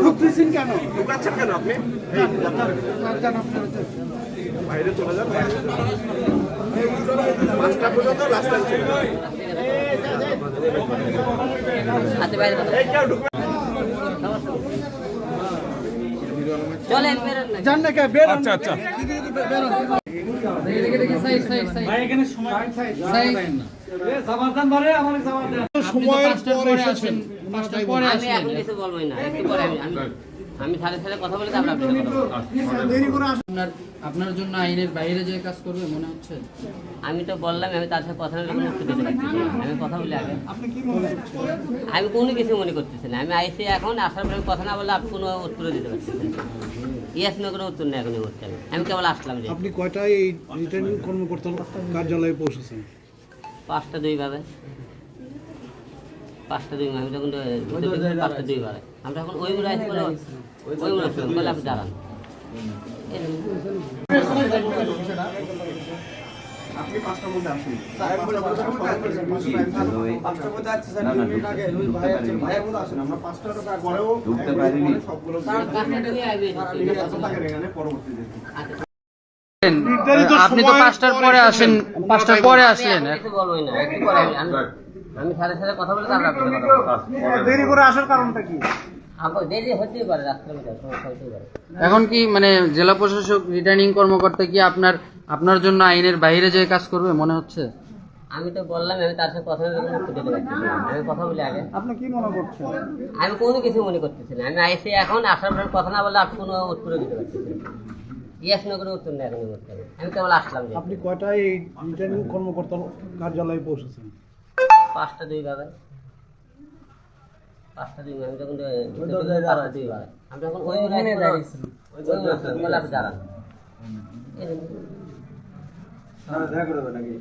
ঢুকতেছেন কেন ঢুকাচ্ছেন কেন আপনি বাইরে চলে যান পাঁচটা পর্যন্ত লাস্ট ছিল এই কেউ ঢুকবে চলেন বেরোন। আচ্ছা আচ্ছা সময়ের পর এসেছেন আমি এখন কিছু বলব না একটু পরে আমি আমি- সাথে সাথে কথা বলে তারপর আপনার সাথে কথা বলব। আপনার আপনার জন্য আইনের বাইরে যে কাজ করবে মনে হচ্ছে? আমি তো বললাম আমি তার সাথে কথা বলে কোনো উত্তর দিতে পারছি আমি কথা বলে আগে। আপনি কি মনে করছেন? আমি কোনো কিছু মনে করতেছি না। আমি আইসি এখন আসার পরে কথা না বললে আপনি কোনো উত্তর দিতে পারছেন ইয়েস নো কোনো উত্তর নেই এখন এই মুহূর্তে আমি। কেবল আসলাম যে আপনি কয়টায় এই রিটার্নিং কর্মকর্তার কার্যালয়ে পৌঁছেছেন? পাঁচটা দুই ভাবে পাঁচটা দুই আমি তখন পাঁচটা দুই আমরা এখন ওই মুড়ে আসব ওই মুড়ে আসব বলে আপনি দাঁড়ান। আপনি পাঁচটার মধ্যে আসুন পাঁচটার মধ্যে আসছে স্যার দুই মিনিট আগে ওই ভাই আছে ভাইয়ের মধ্যে আসেন আমরা পাঁচটার পরেও ঢুকতে পারিনি সবগুলো এত থাকেন এখানে পরবর্তীতে আপনি তো পাঁচটার পরে আসেন পাঁচটার পরে আসলেন আমি আমি সাথে কথা বলে তারপর আপনার কথা দেরি করে আসার কারণটা কি? আপনি দেরি হতেই পারে রাস্তার মধ্যে সমস্যা হতেই পারে। এখন কি মানে জেলা প্রশাসক রিটার্নিং কর্মকর্তা কি আপনার আপনার জন্য আইনের বাইরে যে কাজ করবে মনে হচ্ছে? আমি তো বললাম আমি তার সাথে কথা বলে। আমি কথা বলি আগে। আপনি কি মনে করছেন? আমি কোনো কিছু মনে করতেছি না। আমি আইসি এখন আসার পরে কথা না বললে আপনি কোনো উত্তর দিতে পারছি ইয়েস নো কোনো উত্তর নেই এখন আমি। কেবল আসলাম আপনি কয়টায় এই রিটার্নিং কর্মকর্তার কার্যালয়ে পৌঁছেছেন? পাঁচটা দুই ভাবে পাঁচটা দুই পাঁচটা আমি ওই দাঁড়ান দেখা করে নাকি?